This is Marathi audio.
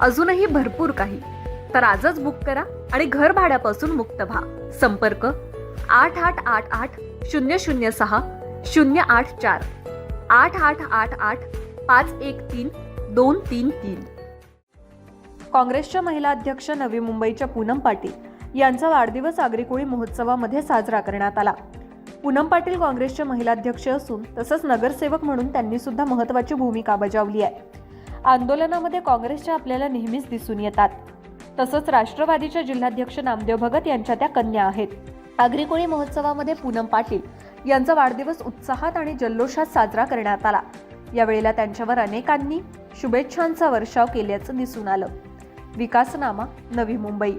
अजूनही भरपूर काही. तर आजच बुक करा आणि घर भाड्यापासून मुक्त व्हा. संपर्क आठ आठ आठ आठ शून्य शून्य सहा शून्य आठ चार. आठ आठ आठ आठ पाच एक तीन दोन तीन तीन. काँग्रेसच्या महिला अध्यक्ष नवी मुंबईच्या पूनम पाटील यांचा वाढदिवस आग्रिकोळी महोत्सवामध्ये साजरा करण्यात आला. पूनम पाटील काँग्रेसच्या महिला अध्यक्ष असून तसंच नगरसेवक म्हणून त्यांनी सुद्धा महत्वाची भूमिका बजावली आहे. आंदोलनामध्ये काँग्रेसच्या आपल्याला नेहमीच दिसून येतात. तसंच राष्ट्रवादीच्या जिल्हाध्यक्ष नामदेव भगत यांच्या त्या कन्या आहेत. आग्रिकोळी महोत्सवामध्ये पूनम पाटील यांचा वाढदिवस उत्साहात आणि जल्लोषात साजरा करण्यात आला. यावेळेला त्यांच्यावर अनेकांनी शुभेच्छांचा वर्षाव केल्याचं दिसून आलं. विकासनामा नवी मुंबई.